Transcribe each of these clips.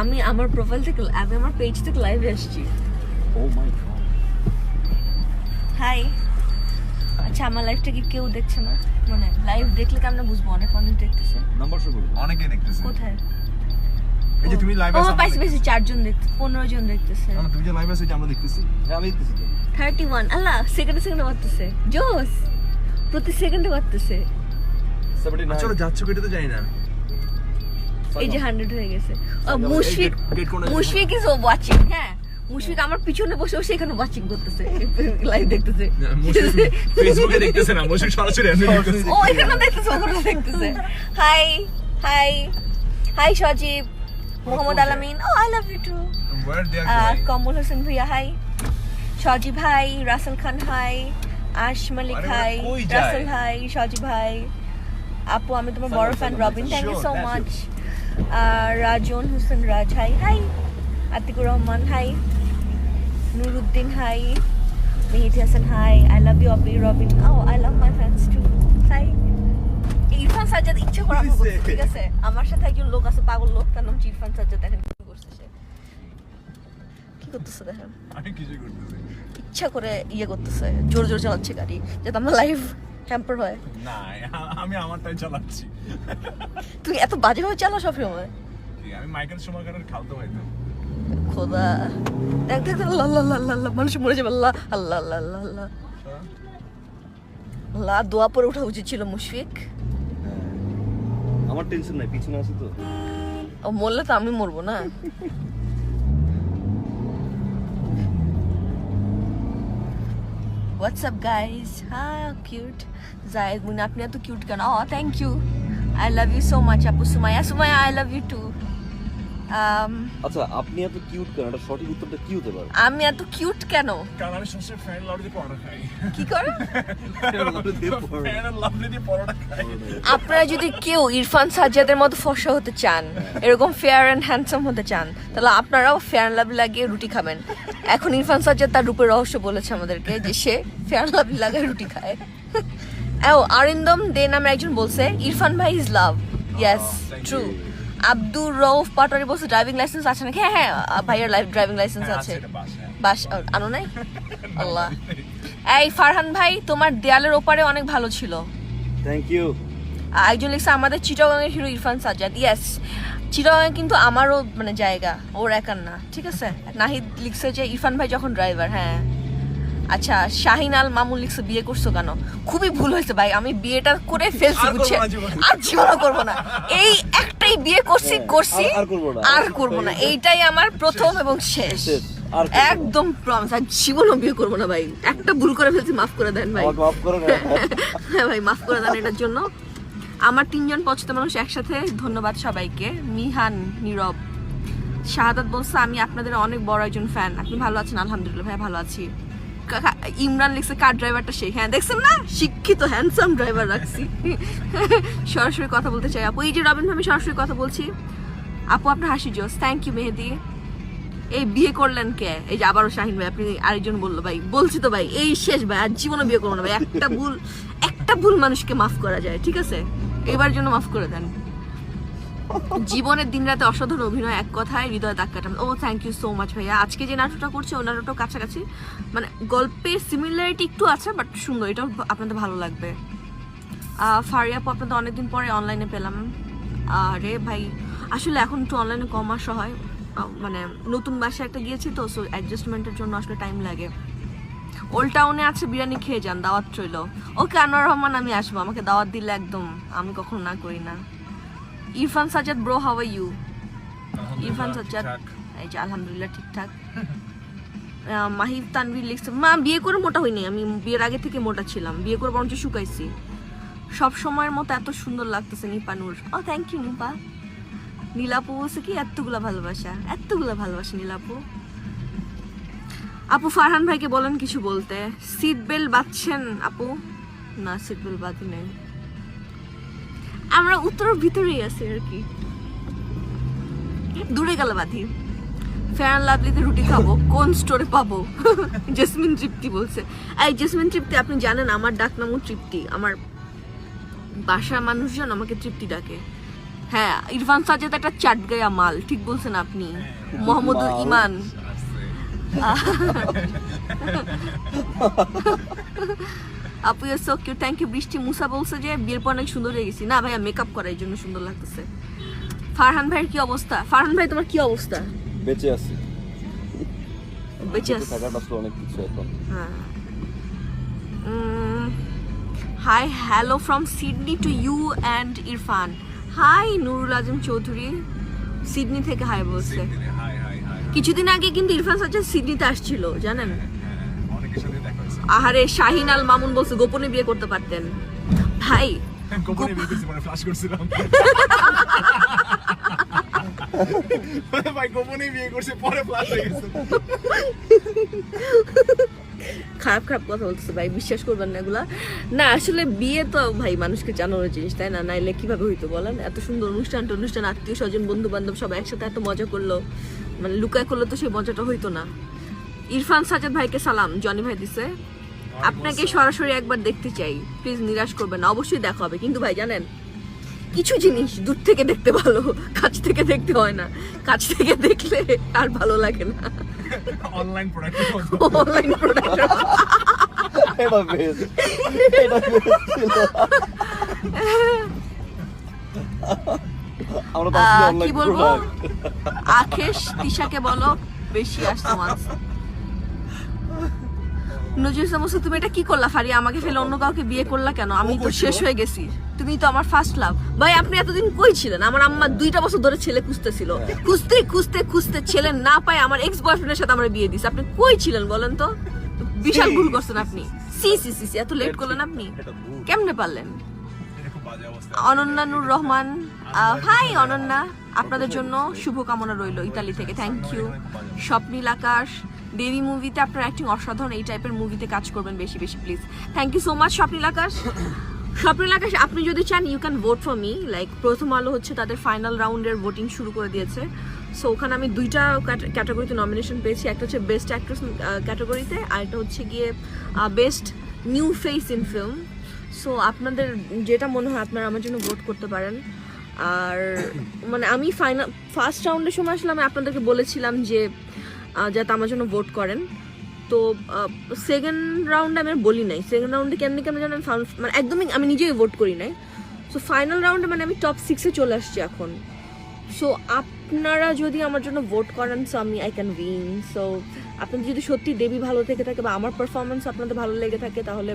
আমি আমার প্রোফাইল থেকে আমি আমার পেজ থেকে লাইভে God. হাই আচ্ছা আমার লাইভটা কি কেউ দেখছে না? মানে লাইভ দেখলে কি আমরা বুঝব? অনেক মানুষ দেখতেছে। নাম্বার শো করবে। অনেকে দেখতেছে। কোথায়? এই যে তুমি লাইভ ও আছো পাইছি পাইছি চারজন দেখতে পনেরো জন দেখতেছে। না তুমি যে লাইভ আছো এটা আমরা দেখতেছি। হ্যাঁ আমি দেখতেছি তো। থার্টি ওয়ান আল্লাহ সেকেন্ডে সেকেন্ডে বাড়তেছে জোস। প্রতি সেকেন্ডে বাড়তেছে ওরা যাচ্ছ কেটে তো যাই না। এই যে হান্ড্রেড হয়ে গেছে। ও মুশফিক মুশফিক ইজ ওয়াচিং হ্যাঁ? মুশফিক আমার পিছনে বসে বসে এখানে ওয়াচিং করতেছে লাইভ দেখতেছে। ফেসবুকে দেখতেছে না মুশিক সরাসরি দেখতেছি। ও এখানে দেখতেছে ওখানে দেখতেছে। Hi hi hi Sajib Mohammad Alamin. Oh I love you too R Kamal Hossain Bhuiyan hi Sajib hi Rasel Khan hi Ash Malik hi? Rasel hi Sajib hi আপু আমি তোমার বড় fan Robin thank you so much Rajon Hossain Raj hi hi Atiqur Rahman hi Nuruddin hi Mehidi Hasan hi I love you Opi Robin. Oh I love my fans too hi Irfan Sajjad ইচ্ছে করে ঠিক আছে? আমার সাথে একজন লোক আছে পাগল লোক তার নাম ইরফান সাজ্জাদ দেখেন কি করছে সে। কি করতেছে দেখেন? আমি কিছু করতেছি ইচ্ছা করে ইয়ে করতেছে জোর জোর চালাচ্ছে গাড়ি যাতে আমার লাইফ হ্যাম্পার হয় না আমি আমারটাই চালাচ্ছি। তুই এত বাজেভাবে চালা সব সময়? আমি মাইকেল সুমাকারের খালতো ভাই তো। খোদা। দেখ দেখ আল্লাহ আল্লাহ আল্লাহ মানুষ মরে যাবে আল্লাহ আল্লাহ আল্লাহ আল্লাহ আল্লাহ আল্লাহ দোয়া পরে ওঠা উচিত ছিল মুশফিক। হ্যাঁ। আমার টেনশন নাই পিছনে আছি তো। ও মরলে তো আমি মরবো না। হোয়াটসঅ্যাপ গাইজ হ্যাঁ কিউট জায়েদ মুনি আপনি এত কিউট কেন ও thank you I love you so much আপু Sumaiya Sumaiya I love you too আচ্ছা আপনি এত কিউট কেন? এটা সঠিক উত্তরটা কি হতে পারে? আমি এত কিউট কেন? কারণ আমি সবসময় ফ্যান লাভ দিয়ে পরোটা খাই। কি করে? ফ্যান লাভ দিয়ে পরোটা। খাই। আপনারা যদি কেউ ইরফান সাজ্জাদের মতো ফর্সা হতে চান এরকম ফেয়ার অ্যান্ড হ্যান্ডসাম হতে চান তাহলে আপনারাও ফেয়ার লাভ লাগিয়ে রুটি খাবেন। এখন ইরফান সাজ্জাদ তার রূপের রহস্য বলেছে আমাদেরকে যে সে ফেয়ার লাভ লাগায় রুটি খায়। ও আরিন্দম দে নামে একজন বলছে ইরফান ভাই is love yes true. Abdur Rouf Patwari বলছে ড্রাইভিং লাইসেন্স আছে নাকি? হ্যাঁ হ্যাঁ ভাইয়ের লাইফ ড্রাইভিং লাইসেন্স আছে। আছে, বাস, হ্যাঁ। আনো নাই? আল্লাহ। এই ফারহান ভাই তোমার দেয়ালের ওপারে অনেক ভালো ছিল। থ্যাংক ইউ আর একজন লিখছে আমাদের চিটাগাংয়ের হিরো ইরফান সাজ্জাদ। ইয়েস চিটাগাং কিন্তু আমারও মানে জায়গা। ওর একার না ঠিক আছে? নাহিদ লিখছে যে ইরফান ভাই যখন ড্রাইভার হ্যাঁ। আচ্ছা শাহিন আল মামুন লিখছে বিয়ে করছ কেন? খুবই ভুল হয়েছে ভাই আমি বিয়েটা করে ফেলছি বুঝছে আর জীবনও করব না। এই একটাই বিয়ে করছি হ্যাঁ, করছি আর- করব না। না। এইটাই আমার প্রথম এবং শেষ। একদম প্রমিস আর জীবনও বিয়ে করব না ভাই। একটা ভুল করে ফেলছি মাফ করে দেন ভাই। মাফ করো হ্যাঁ ভাই মাফ করে দেন এটার জন্য। আমার তিনজন পছন্দ মানুষ একসাথে ধন্যবাদ সবাইকে। মিহান নীরব। শাহাদাত বলছে আমি আপনাদের অনেক বড় একজন ফ্যান আপনি ভালো আছেন আলহামদুলিল্লাহ ভাই ভালো আছি। ইমরান লিখছে, কার ড্রাইভারটা সেই? হ্যাঁ দেখছেন না? শিক্ষিত হ্যান্ডসাম ড্রাইভার রাখছি। সরাসরি কথা বলতে চাই আপু। এই যে রবিন আমি সরাসরি কথা বলছি। আপু, আপনার হাসি জোস থ্যাংক ইউ মেহেদি। এই বিয়ে করলেন কে? এই যে আবারও শাহিন ভাই, আপনি আরেকজন বলল ভাই। বলছি তো ভাই, এই শেষ ভাই, আর জীবনে বিয়ে করব না ভাই। একটা ভুল একটা ভুল মানুষকে মাফ করা যায়, ঠিক আছে? এবার জন্য মাফ করে দেন। জীবনের দিন রাতে অসাধারণ অভিনয়, এক কথায় হৃদয় দাগ কাটাম ও থ্যাংক ইউ সো মাচ ভাইয়া। আজকে যে নাটকটা করছে, ওই নাটকটাও কাছাকাছি। মানে গল্পের সিমিলারিটি একটু আছে বাট সুন্দর, এটাও আপনাদের ভালো লাগবে। ফারিয়া আপু, আপনাদের অনেকদিন পরে অনলাইনে পেলাম। আরে ভাই, আসলে এখন একটু অনলাইনে কম আসা হয়। মানে নতুন বাসায় একটা গিয়েছি তো সো অ্যাডজাস্টমেন্টের জন্য আসলে টাইম লাগে। ওল্ড টাউনে আছে, বিরিয়ানি খেয়ে যান, দাওয়াত চইল ওকে আনোয়ার রহমান, আমি আসব। আমাকে দাওয়াত দিলে একদম, আমি কখনো না করি না। Irfan Sajjad bro how are you Irfan Sajjad এই যে আলহামদুলিল্লাহ ঠিকঠাক। মাহিব তানভীর লিখছে মা বিয়ে করে মোটা হইনি। আমি বিয়ের আগে থেকে মোটা ছিলাম। বিয়ে করে বরঞ্চ শুকাইছি। সব সময়ের মতো এত সুন্দর লাগতেছে নিপানুর। ও থ্যাংক ইউ নিপা। নীলাপু বলছে কি এতগুলা ভালোবাসা। এতগুলা ভালোবাসা নীলাপু। আপু ফারহান ভাইকে বলেন কিছু বলতে। সিট বেল্ট বাঁধছেন আপু? না সিট বেল্ট বাঁধি নেই। আমরা উত্তরের ভিতরেই আছি আর কি। দূরে গেলে বাঁধি ফ্যান লাভলিতে রুটি খাব কোন স্টোরে পাবো? জেসমিন তৃপ্তি বলছে। এই জেসমিন তৃপ্তি আপনি জানেন আমার ডাক নামও তৃপ্তি আমার বাসার মানুষজন আমাকে তৃপ্তি ডাকে। হ্যাঁ ইরফান সাজেদ একটা চাট গায়া মাল ঠিক বলছেন আপনি। মোহাম্মদুল ইমান। আপু you so cute thank you Brishti Musa বলছে যে বিয়ের পর অনেক সুন্দর হয়ে গেছি। না ভাইয়া মেকআপ করার জন্য সুন্দর লাগতেছে। ফারহান ভাইয়ের কি অবস্থা? ফারহান ভাই তোমার কি অবস্থা? বেঁচে আছি। বেঁচে বেঁচে আছো? থাকাটা আসলে অনেক কিছু এখন। Hi hello from Sydney to you and Irfan hi Nurul Azam Chowdhury. Sydney থেকে হাই বলছে। হাই হাই হাই কিছুদিন আগে কিন্তু ইরফান সাজ্জাদ সিডনিতে আসছিল জানেন অনেকের সাথে দেখা হয়েছে আহারে শাহিন আল মামুন বলছে গোপনে বিয়ে করতে পারতেন। ভাই গোপনে বিয়ে করছি মানে ফ্লাশ করছিলাম। ভাই গোপনে বিয়ে করছে পরে ফ্লাশ হয়ে গেছে। খারাপ খারাপ কথা বলতেছে ভাই বিশ্বাস করবেন না এগুলা। না আসলে বিয়ে তো ভাই মানুষকে জানানোর জিনিস তাই না? নাইলে কীভাবে হইতো বলেন? এত সুন্দর অনুষ্ঠান অনুষ্ঠান আত্মীয় স্বজন বন্ধু বান্ধব সবাই একসাথে এত মজা করল। মানে লুকায় করলে তো সেই মজাটা হইতো না। ইরফান সাজাদ ভাইকে সালাম জনি ভাই দিছে। আপনাকে সরাসরি একবার দেখতে চাই। প্লিজ নিরাশ করবেন না অবশ্যই দেখা হবে। কিন্তু ভাই জানেন কিছু জিনিস দূর থেকে দেখতে ভালো কাছ থেকে দেখতে হয় না। কাছ থেকে দেখলে আর ভালো লাগে না। অনলাইন প্রোডাক্ট অনলাইন প্রোডাক্ট এটা বেশ। এটা বেশ ছিল। আমরা তো আহ, আসলে কি বলব? আখেশ তিশাকে বলো বেশি আসতো মাছ নজরুল ইসলাম তুমি এটা কি করলা ফারি আমাকে ফেলে অন্য কাউকে বিয়ে করলা কেন? আমি তো শেষ হয়ে গেছি। তুমি তো আমার ফার্স্ট লাভ ভাই আপনি এতদিন কই ছিলেন? আমার আম্মা দুইটা বছর ধরে ছেলে খুঁজতেছিল। খুঁজতে খুঁজতে খুঁজতে ছেলে না পায় আমার এক্স বয়ফ্রেন্ডের সাথে আমার বিয়ে দিছে আপনি কই ছিলেন বলেন তো? বিশাল ভুল করছেন আপনি। সি সি সি সি এত লেট করলেন আপনি? কেমনে পারলেন? এটা খুব বাজে অবস্থা। অনন্যা নূর রহমান হাই অনন্যা। আপনাদের জন্য শুভকামনা রইল ইতালি থেকে। থ্যাংক ইউ স্বপ্নীল আকাশ দেবী মুভিতে আপনার অ্যাক্টিং অসাধারণ। এই টাইপের মুভিতে কাজ করবেন বেশি বেশি please thank you so much Swapnil Akash Swapnil Akash আপনি যদি চান you can vote for me like Prothom Alo হচ্ছে তাদের ফাইনাল রাউন্ডের ভোটিং শুরু করে দিয়েছে। সো ওখানে আমি দুইটা ক্যাটাগরিতে নমিনেশন পেয়েছি। একটা হচ্ছে বেস্ট অ্যাক্ট্রেস ক্যাটাগরিতে আর একটা হচ্ছে গিয়ে best new face in film so আপনাদের যেটা মনে হয়, আপনারা আমার জন্য ভোট করতে পারেন। আর মানে আমি ফাইনাল ফার্স্ট রাউন্ডের সময় আসলে আমি আপনাদেরকে বলেছিলাম যে যাতে আমার জন্য ভোট করেন। তো সেকেন্ড রাউন্ডে আমি বলি নাই। সেকেন্ড রাউন্ডে কেমনি কেমন জানেন ফাউন- মানে একদমই আমি নিজেই ভোট করি নাই। সো ফাইনাল রাউন্ডে মানে আমি টপ সিক্সে চলে আসছি এখন। সো আপনারা যদি আমার জন্য ভোট করেন সো আমি আই ক্যান উইন সো আপনাদের যদি সত্যি দেবী ভালো থেকে থাকে বা আমার পারফরমেন্স আপনাদের ভালো লেগে থাকে, তাহলে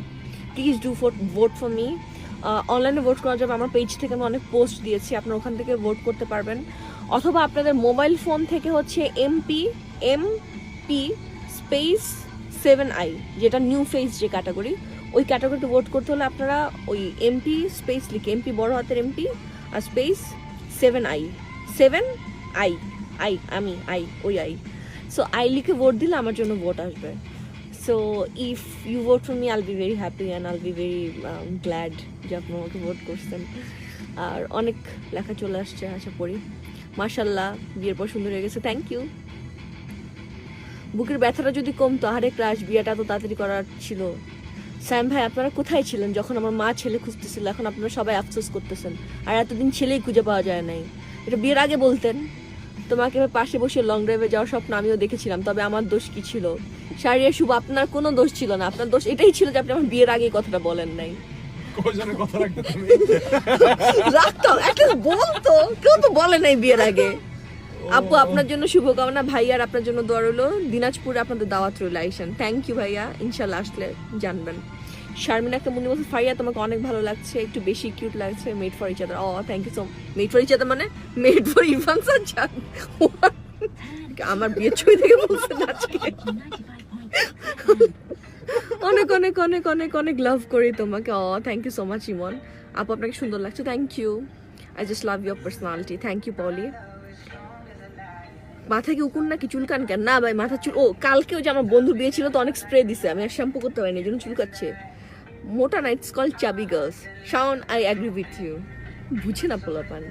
please do for vote for me অনলাইনে ভোট করা যাবে আমার পেজ থেকে আমি অনেক পোস্ট দিয়েছি, আপনারা ওখান থেকে ভোট করতে পারবেন। অথবা আপনাদের মোবাইল ফোন থেকে হচ্ছে MP M P space seven I যেটা নিউ ফেস যে ক্যাটাগরি ওই ক্যাটাগরিতে ভোট করতে হলে আপনারা ওই এমপি স্পেস লিখে এমপি বড় হাতের MP R space seven I seven I I আমি আই ওই আই সো আই লিখে ভোট দিলে আমার জন্য ভোট আসবে। So if you vote for me I'll be very happy and I'll be very glad যে আপনি আমাকে ভোট করছেন। আর অনেক লেখা চলে আসছে, আশা করি। মার্শাল্লাহ বিয়ের পর সুন্দর হয়ে গেছে। থ্যাংক ইউ বুকের ব্যথাটা যদি কমতো আরে ক্রাশ বিয়েটা তো তাড়াতাড়ি করার ছিল। স্যাম ভাই, আপনারা কোথায় ছিলেন যখন আমার মা ছেলে খুঁজতেছিল? এখন আপনারা সবাই আফসোস করতেছেন। আর এতদিন ছেলেই খুঁজে পাওয়া যায় নাই। এটা বিয়ের আগে বলতেন। তোমাকে পাশে বসে লং ড্রাইভে যাওয়ার স্বপ্ন আমিও দেখেছিলাম তবে আমার দোষ কি ছিল? শারিয়া শুভ আপনার কোনো দোষ ছিল না। আপনার দোষ এটাই ছিল যে আপনি আমার বিয়ের আগে কথাটা বলেন নাই। কথা রাখতাম একটা বলতো কেউ তো বলে নাই বিয়ের আগে। আপু আপনার জন্য শুভকামনা ভাইয়ার আপনার জন্য দোয়া রইল। দিনাজপুরে আপনাদের দাওয়াত রইল আইসেন। থ্যাংক ইউ ভাইয়া। ইনশাল্লাহ আসলে জানবেন। শারমিন একটা মুনি বলছে, ফারিয়া, তোমাকে অনেক ভালো লাগছে, একটু বেশি কিউট লাগছে made for each other oh thank you so made for each other মানে মেড ফর ইরফান সাজ্জাদ আমার বিয়ের ছবি থেকে বলছেন আজকে। অনেক অনেক অনেক অনেক অনেক লাভ করি তোমাকে। ও thank you so much Emon আপু, আপনাকে সুন্দর লাগছে। Thank you I just love your personality thank you Poly মাথা কি উকুন নাকি চুলকান কেন? না ভাই, মাথা চুল ও, কালকেও যে আমার বন্ধু বিয়ে ছিল তো অনেক স্প্রে দিছে। আমি আর শ্যাম্পু করতে পারিনি, এই জন্য চুলকাচ্ছে। মোটা না it's call chubby girls Shaon I agree with you বুঝে না পোলাপান।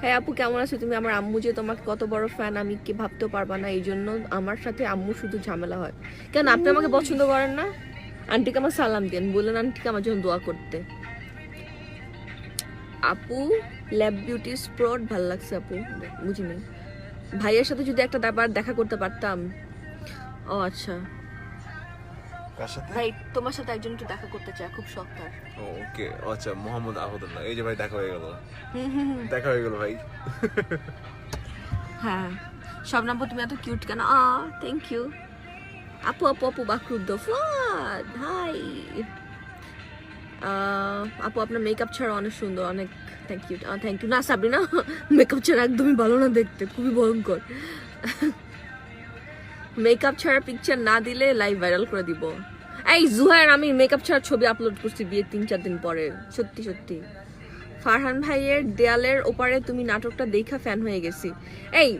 হ্যাঁ আপু, কেমন আছো? তুমি আমার আম্মু যে তোমাকে কত বড় ফ্যান আমি কি ভাবতেও পারবা না, এই জন্য আমার সাথে আম্মু শুধু ঝামেলা হয়। কেন, আপনি আমাকে পছন্দ করেন না? আন্টিকে আমার সালাম দেন, বললেন আন্টিকে আমার জন্য দোয়া করতে। আপু ল্যাব বিউটি স্প্রট ভালো লাগছে, আপু। বুঝি নাই ভাইয়ের সাথে যদি একটা ব্যাপার দেখা করতে পারতাম। ও আচ্ছা। কার সাথে? ভাই তোমার সাথে একজন একটু দেখা করতে চায় খুব শখ তার। ওকে। আচ্ছা মোহাম্মদ আহমদুল্লাহ এই যে ভাই দেখা হয়ে গেল। হুম হুম হুম। দেখা হয়ে গেল ভাই। হ্যাঁ। তুমি এত কিউট কেন? আ থ্যাংক ইউ আপু আপু আপু বাকরুদ্দ ফাদ হাই আপু আপনার মেকআপ ছাড়া অনেক সুন্দর অনেক থ্যাংক ইউ থ্যাংক ইউ না সাবরিনা মেকআপ ছাড়া একদমই ভালো না দেখতে খুবই ভয়ঙ্কর। মেকআপ ছাড়া পিকচার না দিলে লাইভ ভাইরাল করে দিব। এই জুহার আমি মেকআপ ছাড়া ছবি আপলোড করছি বিয়ের তিন চার দিন পরে। সত্যি সত্যি। ফারহান ভাইয়ের দেয়ালের ওপারে তুমি নাটকটা দেখা ফ্যান হয়ে গেছি। এই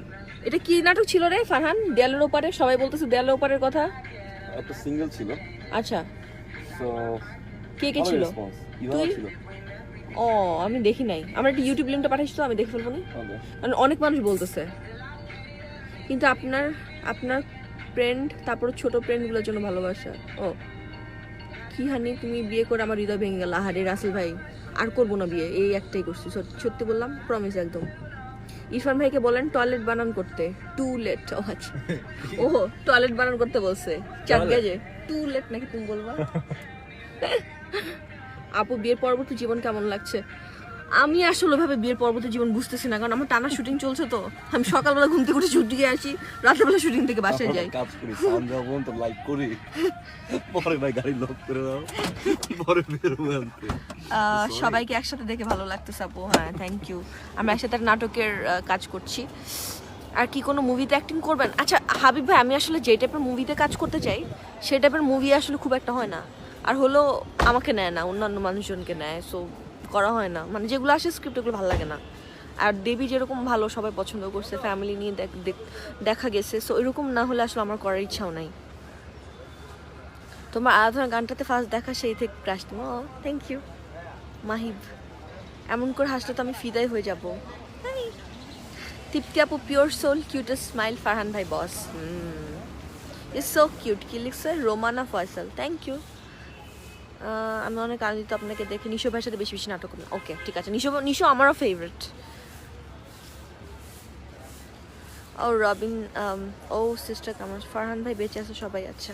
এটা কি নাটক ছিল রে ফারহান? দেয়ালের ওপারে? সবাই বলতেছে দেয়ালের ওপারের কথা। একটা সিঙ্গেল ছিল। আচ্ছা। তো কে কে ছিল? তুই? ও আমি দেখি নাই। আমার একটা ইউটিউব লিঙ্কটা পাঠাইছি তো আমি দেখে ফেলব না. কারণ অনেক মানুষ বলতেছে। কিন্তু আপনার আপনার ফ্রেন্ড তারপর ছোট ফ্রেন্ডগুলোর জন্য ভালোবাসা। ও কি হানি তুমি বিয়ে করে আমার হৃদয় ভেঙে গেল। আহারে রাসেল ভাই আর করব না বিয়ে এই একটাই করছি। সত্যি- বললাম প্রমিস একদম। ইরফান ভাইকে বলেন টয়লেট বানান করতে। টু লেট ও আচ্ছা। ও টয়লেট বানান করতে বলছে। চার? গেজে টু লেট নাকি তুমি বলবা? আপু বিয়ের পরবর্তী জীবন কেমন লাগছে? আমি আসলে ভাবে বিয়ের পরবর্তী জীবন বুঝতেছি না কারণ আমার টানা শুটিং চলছে তো। আমি সকালবেলা ঘুম থেকে উঠে শুটিং আসি রাতেরবেলা শুটিং থেকে বাসায় যাই। কাজ করি সন্ধ্যা পর্যন্ত করি। পরে ভাই গাড়ি লক করে দাও পরে সবাইকে একসাথে দেখে ভালো লাগতেছে আপু। হ্যাঁ থ্যাংক ইউ আমরা একসাথে নাটকের কাজ করছি। আর কি কোনো মুভিতে অ্যাক্টিং করবেন? আচ্ছা হাবিব ভাই আমি আসলে যে টাইপের মুভিতে কাজ করতে চাই সেই টাইপের মুভি আসলে খুব একটা হয় না। আর হলো আমাকে নেয় না অন্যান্য মানুষজনকে নেয় সো করা হয় না। মানে যেগুলো আসে স্ক্রিপ্ট ওগুলো ভালো লাগে না। আর দেবী যেরকম ভালো সবাই পছন্দ করছে ফ্যামিলি নিয়ে দেখ- গেছে। সো এরকম না হলে আসলে আমার করার ইচ্ছাও নাই। তোমার আরাধনা গানটাতে ফার্স্ট দেখা, সেই থেকে ক্রাশ তুমি ও থ্যাংক ইউ মাহিব। এমন করে হাসলে তো আমি ফিদাই হয়ে যাব। তৃপ্তি আপু pure soul cutest smile Farhan ভাই বস ইজ সো কিউট কি লিখছে? রোমানা ফয়সাল। থ্যাংক ইউ আমি অনেক আনন্দিত আপনাকে দেখে নিশো ভাইয়ের সাথে বেশি বেশি নাটক ওকে, ঠিক আছে। নিশো নিশো আমারও ফেভারিট ও, রবিন ও সিস্টার আছে? ফারহান ভাই বেঁচে আছে, সবাই আচ্ছা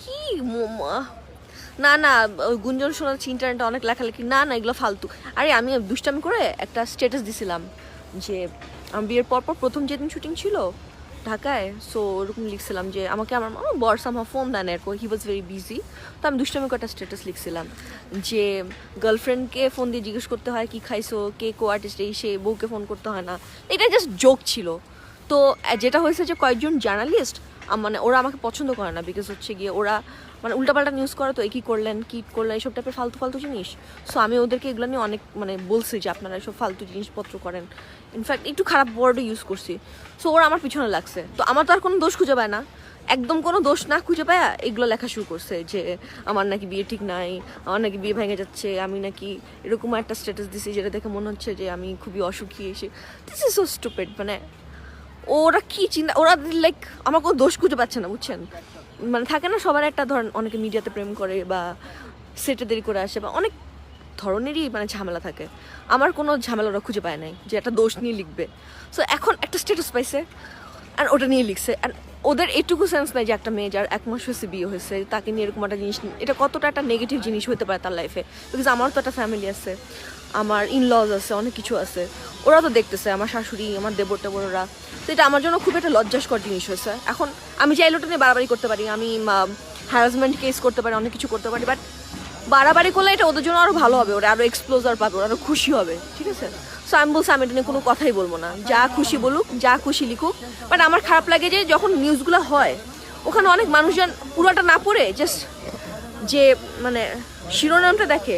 কি না না গুঞ্জন শোনাচ্ছি ইন্টারনেটে অনেক লেখালেখি, না না, এগুলো ফালতু। আরে, আমি দুষ্টামি করে একটা স্ট্যাটাস দিছিলাম যে বিয়ের পর পর প্রথম যেদিন শুটিং ছিল ঢাকায় সো ওরকম লিখছিলাম যে আমাকে আমার মামা বর আমার ফোন দেন এরপর হি ওয়াজ ভেরি বিজি তো আমি দুষ্টামি কটা স্ট্যাটাস লিখছিলাম যে গার্লফ্রেন্ডকে ফোন দিয়ে জিজ্ঞেস করতে হয়, কি খাইছো? কে কো আর্টিস্ট এই, সে বউকে ফোন করতে হয় না? এটা জাস্ট জোক ছিল। তো যেটা হয়েছে যে কয়েকজন জার্নালিস্ট মানে ওরা আমাকে পছন্দ করে না বিকজ হচ্ছে গিয়ে ওরা মানে উল্টাপাল্টা নিউজ করে, তো এই কী করলেন কী করলেন এইসব টাইপের ফালতু ফালতু জিনিস। সো আমি ওদেরকে এগুলো নিয়ে অনেক মানে বলছি যে আপনারা এসব ফালতু জিনিসপত্র করেন। ইনফ্যাক্ট একটু খারাপ ওয়ার্ডও ইউজ করছি। সো ওরা আমার পিছনে লাগছে। তো আমার তো আর কোনো দোষ খুঁজে পায় না। একদম কোনো দোষ না খুঁজে পায় এগুলো লেখা শুরু করছে যে আমার নাকি বিয়ে ঠিক নাই, আমার নাকি বিয়ে ভেঙে যাচ্ছে, আমি নাকি এরকম একটা স্ট্যাটাস দিছি যেটা দেখে মনে হচ্ছে যে আমি খুবই অসুখী এসে। দিস ইজ সো স্টুপেড মানে ওরা কি চিন্তা ওরা লাইক আমার কোনো দোষ খুঁজে পাচ্ছে না, বুঝছেন? মানে থাকে না সবার একটা, ধরেন, অনেকে মিডিয়াতে প্রেম করে বা সেটে দেরি করে আসে বা অনেক ধরনেরই মানে ঝামেলা থাকে। আমার কোনো ঝামেলা ওরা খুঁজে পায় নাই যে একটা দোষ নিয়ে লিখবে। সো এখন একটা স্ট্যাটাস পাইছে আর ওটা নিয়ে লিখছে আর ওদের এটুকু সেন্স নাই যে একটা মেয়ে যার এক মাস হয়েছে বিয়ে হয়েছে, তাকে নিয়ে এরকম একটা জিনিস এটা কতটা একটা নেগেটিভ জিনিস হতে পারে তার লাইফে বিকজ আমারও তো একটা ফ্যামিলি আছে। আমার ইনলজ আছে, অনেক কিছু আছে। ওরা তো দেখতেছে, আমার শাশুড়ি, আমার দেবর টেবররা তো এটা আমার জন্য খুব একটা লজ্জাস্কর জিনিস হয়েছে। এখন আমি চাইলে ওটা নিয়ে বাড়াবাড়ি করতে পারি, আমি হ্যারাসমেন্ট কেস করতে পারি, অনেক কিছু করতে পারি বাট বাড়াবাড়ি করলে এটা ওদের জন্য আরও ভালো হবে, ওরা আরও এক্সপ্লোজার পাবে, ওরা আরও খুশি হবে, ঠিক আছে? সো আমি বলছি, আমি এটা নিয়ে কোনো কথাই বলব না। যা খুশি বলুক, যা খুশি লিখুক বাট আমার খারাপ লাগে যে যখন নিউজগুলো হয়, ওখানে অনেক মানুষজন পুরোটা না পড়ে জাস্ট যে মানে শিরোনামটা দেখে।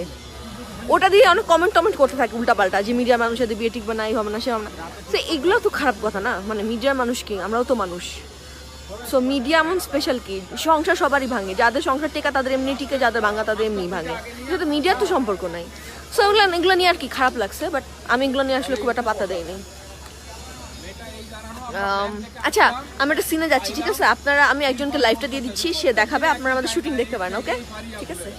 ওটা দিয়ে অনেক কমেন্ট টমেন্ট করতে থাকে উল্টাপাল্টা যে মিডিয়ার মানুষের বিয়ে টিকবে না এই হবে না সে হবে না। তো এগুলো তো খারাপ কথা না? মানে মিডিয়ার মানুষ কি? আমরাও তো মানুষ। সো মিডিয়া এমন স্পেশাল কি? সংসার সবারই ভাঙে। যাদের সংসার টেকা তাদের এমনি টিকে যাদের ভাঙা তাদের এমনি ভাঙে। এটা তো মিডিয়ার তো সম্পর্ক নাই। সো এগুলো এগুলো নিয়ে আর কি খারাপ লাগছে বাট আমি এগুলো নিয়ে আসলে খুব একটা পাতা দেয়নি Um, আচ্ছা আমি একটা সিনে যাচ্ছি ঠিক আছে? আপনারা আমি একজনকে লাইভটা দিয়ে দিচ্ছি সে দেখাবে আপনারা আমাদের শুটিং দেখতে পারেন ওকে ঠিক আছে?